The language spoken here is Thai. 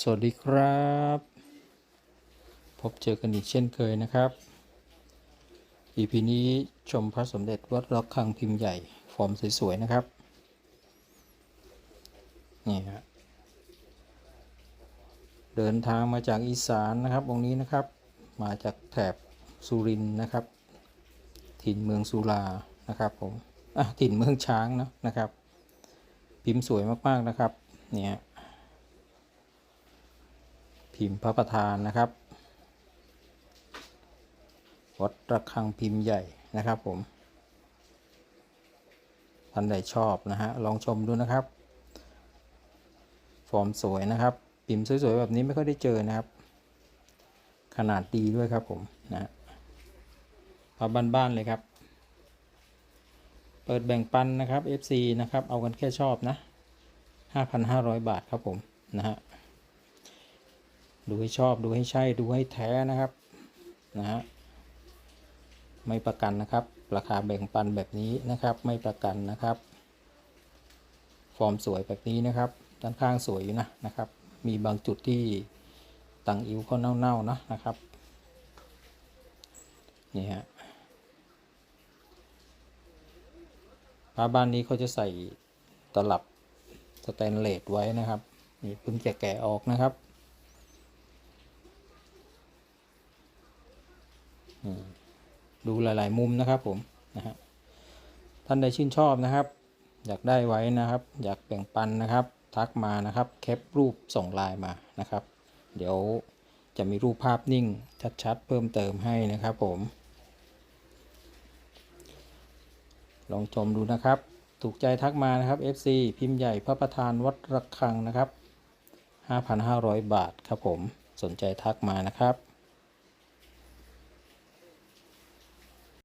สวัสดีครับ พบเจอกันอีกเช่นเคยนะครับ EP นี้ชมพระสมเด็จวัดระฆังพิมพ์ใหญ่ ฟอร์มสวยๆ นะครับ นี่ฮะเดินทางมาจากอีสานนะครับองค์นี้นะครับ มาจากแถบสุรินทร์นะครับ ถิ่นเมืองสุรานะครับผมอะถิ่นเมืองช้างนะนะครับ พิมพ์สวยมากๆนะครับ เนี่ย พิมพ์พระประธานนะครับ วัดระฆังพิมพ์ใหญ่นะครับผม ท่านใดชอบนะฮะ ลองชมดูนะครับ ฟอร์มสวยนะครับ พิมพ์สวยๆแบบนี้ไม่ค่อยได้เจอนะครับ ขนาดดีด้วยครับผมนะฮะเอบ้านๆเลยครับ เปิดแบ่งปันนะครับ FC นะครับ เอากันแค่ชอบนะ 5,500 บาทครับผมนะฮะ ดูให้ชอบดูให้ใช่ดูให้แท้นะครับนะฮะไม่ประกันนะครับ ราคาแบ่งปันแบบนี้นะครับ ไม่ประกันนะครับ ฟอร์มสวยแบบนี้นะครับ ด้านข้างสวยอยู่นะนะครับ มีบางจุดที่ตังอิ๋วเขาเน่าๆนะนะครับนี่ฮะปลาบ้านนี้เขาจะใส่ตลับสแตนเลสไว้นะครับนี่เพิ่งจะแกะออกนะครับ ดูหลาย ๆ มุมนะครับผมนะฮะท่านใดชื่นชอบนะครับ อยากได้ไว้นะครับ อยากแบ่งปันนะครับ ทักมานะครับแคปรูปส่งไลน์มานะครับ เดี๋ยวจะมีรูปภาพนิ่งชัด ๆ เพิ่มเติมให้นะครับผม ลองชมดูนะครับ ถูกใจทักมานะครับ FC พิมพ์ใหญ่พระประธานวัดระฆังนะครับ 5,500 บาทครับผมสนใจทักมานะครับ